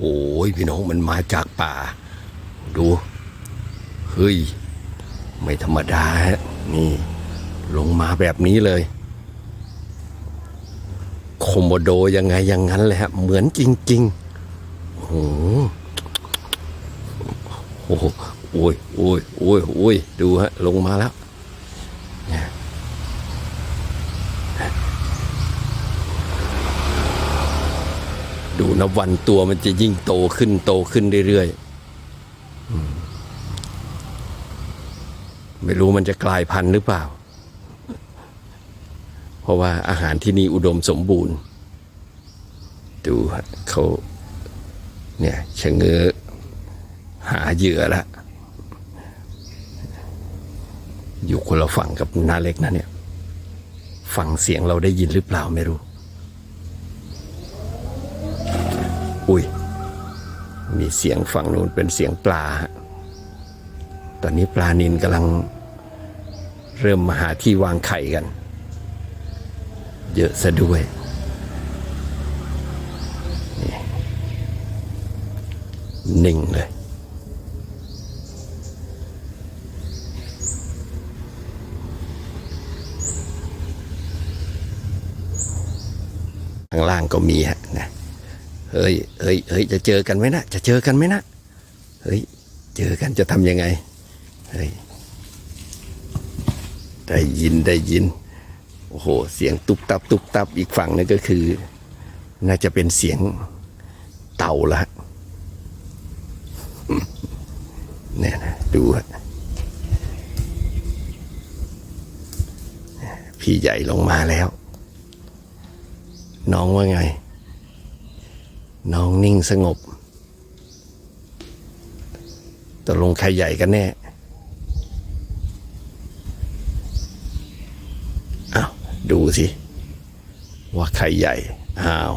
โอ้ยพี่น้องมันมาจากป่า ดูเฮ้ยไม่ธรรมดาฮะนี่ ลงมาแบบนี้เลยโคโมโดยังไงอย่างนั้นเลยฮะ เหมือนจริงๆ โอ้โหโอ้ยโอ้ยโอ้ยโอ้ยดูฮะ ลงมาแล้วเนี่ย ดูนะวันตัวมันจะยิ่งโตขึ้นโตขึ้นเรื่อยๆไม่รู้มันจะกลายพันธุ์หรือเปล่า เพราะว่าอาหารที่นี่อุดมสมบูรณ์ ดูเขาเนี่ยชะเง้อหาเหยื่อละอยู่คนละฝั่งกับนาเล็กนะเนี่ย ฟังเสียงเราได้ยินหรือเปล่าไม่รู้ อุ้ย มีเสียงฝั่งนู้นเป็นเสียงปลา ตอนนี้ปลานินกำลังเริ่มมาหาที่วางไข่กัน เยอะซะด้วยนิ่งเลย ข้างล่างก็มีฮะนะ เฮ้ยเฮ้ยเฮ้ยจะเจอกันไหมนะจะเจอกันไหมนะเฮ้ยเจอกันจะทำยังไงเฮ้ยได้ยินได้ยินโอ้โหเสียงตุบตับตุบตับอีกฝั่งนึงก็คือ น่าจะเป็นเสียงเต่าละเนี่ยนะดูฮะพี่ใหญ่ลงมาแล้ว น้องว่าไง น้องนิ่งสงบตกลงใครใหญ่กันแน่อ้าวดูสิ ว่าใครใหญ่ อ้าว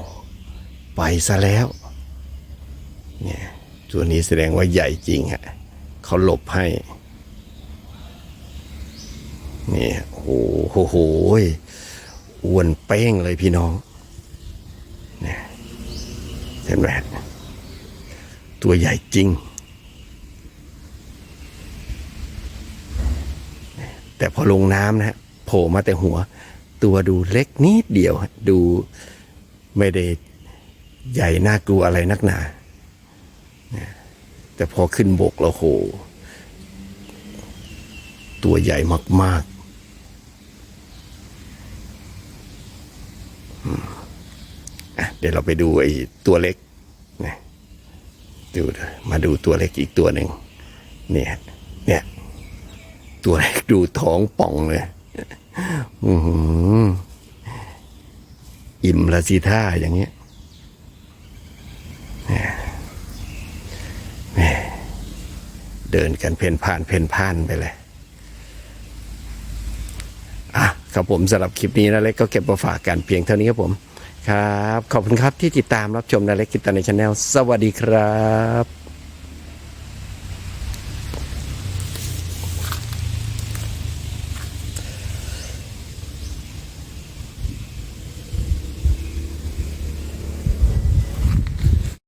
ไปซะแล้ว เนี่ยตัวนี้แสดงว่าใหญ่จริงฮะเขาหลบให้นี่โอ้โหหยอ้วนเป้งเลยพี่น้อง เห็นไหมตัวใหญ่จริง แต่พอลงน้ำนะฮะโผล่มาแต่หัว ตัวดูเล็กนิดเดียว ดูไม่ได้ใหญ่น่ากลัวอะไรนักหนา แต่พอขึ้นบกแล้วโห ตัวใหญ่มากๆอืมอะเดี๋ยวเราไปดูไอ้ตัวเล็กนะดูมาดูตัวเล็กอีกตัวหนึ่งเนี่ยเนี่ย ตัวแรกดูท้องป่องเลยอื้อหืออิ่มละสิท่าอย่างเงี้ยเดินกันเพนผ่านเพนพ่านไปเลยอะครับผมสำหรับคลิปนี้นะเล็กก็เก็บมาฝากกันเพียงเท่านี้ครับผม ครับ ขอบคุณครับที่ติดตามรับชมนาเล็กกิตาในชาแนลสวัสดีครับ